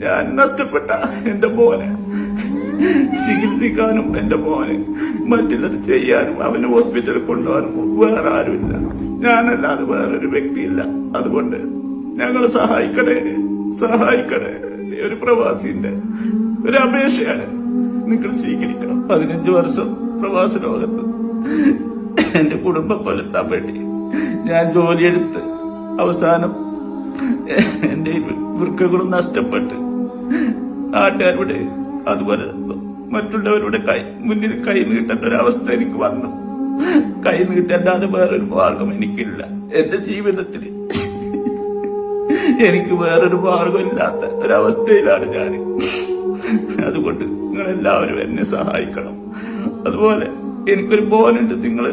ഞാൻ നഷ്ടപ്പെട്ട എന്റെ മോനെ. ചികിത്സിക്കാനും എന്റെ മോനെ. മറ്റുള്ളത് ചെയ്യാനും അവന് ഹോസ്പിറ്റലിൽ കൊണ്ടുപോകാനും വേറെ ആരുമില്ല. ഞാനല്ലാതെ വേറൊരു വ്യക്തിയില്ല. അതുകൊണ്ട് ഞങ്ങൾ സഹായിക്കണേ സഹായിക്കണേ ഒരു പ്രവാസിന്റെ ഒരു അപേക്ഷയാണ് നിങ്ങൾ സ്വീകരിക്കണം. പതിനഞ്ച് വർഷം പ്രവാസ ലോകത്ത്. എന്റെ കുടുംബം കൊലത്താൻ വേണ്ടി ഞാൻ ജോലിയെടുത്ത് അവസാനം എന്റെ വൃക്കകളും നഷ്ടപ്പെട്ട്. നാട്ടുകാരുടെ അതുപോലെ മറ്റുള്ളവരുടെ കൈ മുന്നിൽ കൈ നീട്ടേണ്ട ഒരവസ്ഥ എനിക്ക് വന്നു. കൈ നീട്ടല്ലാതെ വേറൊരു മാർഗം എനിക്കില്ല. എന്റെ ജീവിതത്തിൽ എനിക്ക് വേറൊരു മാർഗമില്ലാത്ത ഒരവസ്ഥയിലാണ് ഞാൻ അതുകൊണ്ട് നിങ്ങൾ എല്ലാവരും എന്നെ സഹായിക്കണം. അതുപോലെ എനിക്കൊരു മോനുണ്ട് നിങ്ങൾ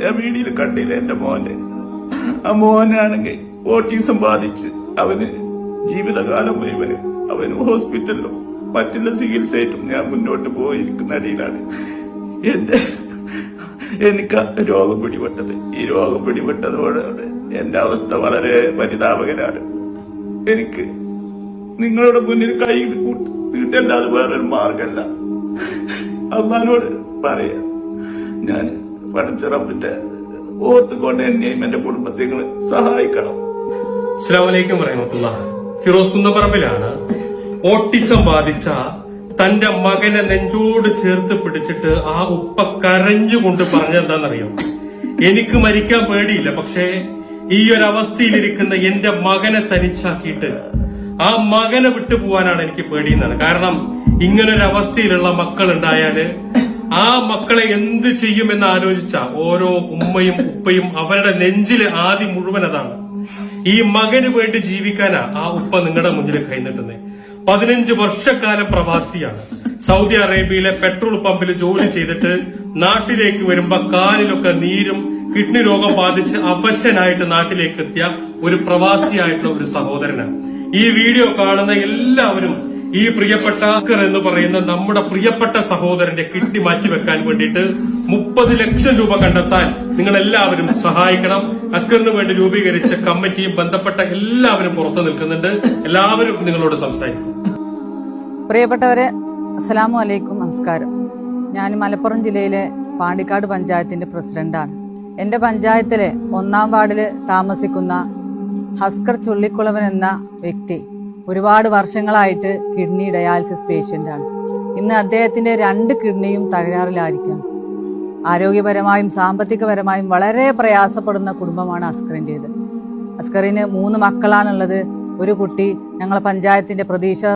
ഞാൻ വീടിയിൽ കണ്ടില്ല എന്റെ മോനെ? ആ മോനാണെങ്കിൽ ഓട്ടീസം ബാധിച്ച് അവന് ജീവിതകാലം മുഴുവൻ അവന് ഹോസ്പിറ്റലിലും മറ്റുള്ള ചികിത്സയായിട്ടും ഞാൻ മുന്നോട്ട് പോയിരിക്കുന്ന അടിയിലാണ്. എന്റെ എനിക്ക് രോഗം പിടിപെട്ടത്. ഈ രോഗം പിടിപെട്ടതോടെ എന്റെ അവസ്ഥ വളരെ പരിതാപകരാണ്. എനിക്ക് നിങ്ങളുടെ മുന്നിൽ കൈ കൂട്ടിട്ടല്ലാതെ വേറൊരു മാർഗമല്ല. അള്ളാനോട് പറയാ. ഞാൻ പഠിച്ചറപ്പിന്റെ ഓർത്തുകൊണ്ട് എന്നെയും എന്റെ കുടുംബത്തെ സഹായിക്കണം. അസ്സലാമലൈക്കും വറഹമത്തുള്ള. ഫിറോസ് കുന്നപ്പറമ്പിലാണ് ഓട്ടിസം ബാധിച്ച തന്റെ മകനെ നെഞ്ചോട് ചേർത്ത് പിടിച്ചിട്ട് ആ ഉപ്പ കരഞ്ഞുകൊണ്ട് പറഞ്ഞെന്താണെന്നറിയോ എനിക്ക് മരിക്കാൻ പേടിയില്ല പക്ഷേ ഈ ഒരു അവസ്ഥയിലിരിക്കുന്ന എന്റെ മകനെ തനിച്ചാക്കിയിട്ട് ആ മകനെ വിട്ടു വിട്ടുപോവാനാണ് എനിക്ക് പേടിയെന്നാണ്. കാരണം ഇങ്ങനൊരു അവസ്ഥയിലുള്ള മക്കൾ ഉണ്ടായാൽ ആ മക്കളെ എന്ത് ചെയ്യുമെന്ന് ആലോചിച്ച ഓരോ ഉമ്മയും ഉപ്പയും അവരുടെ നെഞ്ചിൽ ആദ്യം മുഴുവൻ അതാണ്. ഈ മകന് വേണ്ടി ജീവിക്കാനാ ആ ഉപ്പ നിങ്ങളുടെ മുന്നിൽ കൈനീട്ടുന്നത് പതിനഞ്ച് വർഷക്കാലം പ്രവാസിയാണ്. സൗദി അറേബ്യയിലെ പെട്രോൾ പമ്പിൽ ജോലി ചെയ്തിട്ട് നാട്ടിലേക്ക് വരുമ്പോ കാലിലൊക്കെ നീരും കിഡ്നി രോഗം ബാധിച്ച് അവശനായിട്ട് നാട്ടിലേക്ക് എത്തിയ ഒരു പ്രവാസിയായിട്ടുള്ള ഒരു സഹോദരനാണ്. ഈ വീഡിയോ കാണുന്ന എല്ലാവരും ഈ പ്രിയപ്പെട്ട എന്ന് പറയുന്ന നമ്മുടെ പ്രിയപ്പെട്ട സഹോദരന്റെ കിഡ്നി മാറ്റിവെക്കാൻ വേണ്ടിയിട്ട് മുപ്പത് ലക്ഷം രൂപ കണ്ടെത്താൻ നിങ്ങൾ എല്ലാവരും സഹായിക്കണം. അസ്കറിന് വേണ്ടി രൂപീകരിച്ച കമ്മിറ്റിയും ബന്ധപ്പെട്ട എല്ലാവരും പുറത്തു നിൽക്കുന്നുണ്ട്. എല്ലാവരും നിങ്ങളോട് സംസാരിക്കും. പ്രിയപ്പെട്ടവരെ അസ്സലാമു അലൈക്കും നമസ്കാരം. ഞാൻ മലപ്പുറം ജില്ലയിലെ പാണ്ടിക്കാട് പഞ്ചായത്തിന്റെ പ്രസിഡന്റാണ്. എന്റെ പഞ്ചായത്തിലെ ഒന്നാം വാർഡിൽ താമസിക്കുന്ന ഹസ്കർ ചുള്ളിക്കുളവൻ എന്ന വ്യക്തി ഒരുപാട് വർഷങ്ങളായിട്ട് കിഡ്നി ഡയാലിസിസ് പേഷ്യന്റ് ആണ് ഇന്ന് അദ്ദേഹത്തിന്റെ രണ്ട് കിഡ്നിയും തകരാറിലായിരിക്കാം ആരോഗ്യപരമായും സാമ്പത്തികപരമായും വളരെ പ്രയാസപ്പെടുന്ന കുടുംബമാണ് അസ്കറിന്റേത് അസ്കറിന് മൂന്ന് മക്കളാണുള്ളത്. ഒരു കുട്ടി ഞങ്ങളെ പഞ്ചായത്തിന്റെ പ്രതീക്ഷ